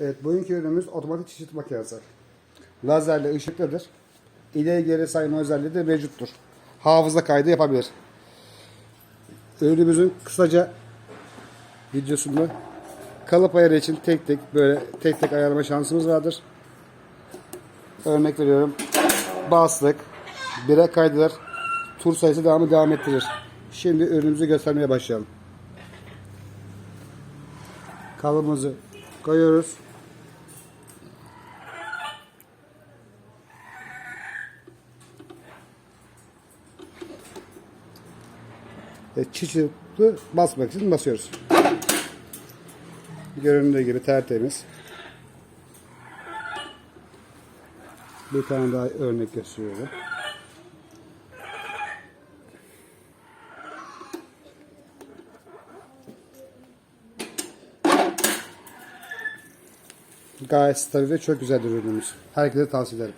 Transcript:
Evet, bugünkü ürünümüz otomatik çeşit makinesi. Lazerli ışıklıdır. İleri geri sayma özelliği de mevcuttur. Hafıza kaydı yapabilir. Ürünümüzün kısaca videosunda kalıp ayarı için tek tek böyle tek tek ayarlama şansımız vardır. Örnek veriyorum. Bastık. Bire kaydeder. Tur sayısı devamı devam ettirir. Şimdi ürünümüzü göstermeye başlayalım. Kalıbımızı koyuyoruz. Ve çiçekli basmak için basıyoruz. Göründüğü gibi tertemiz. Bir tane daha örnek gösteriyorum. Gayet stabil ve çok güzel ürünümüz. Herkese tavsiye ederim.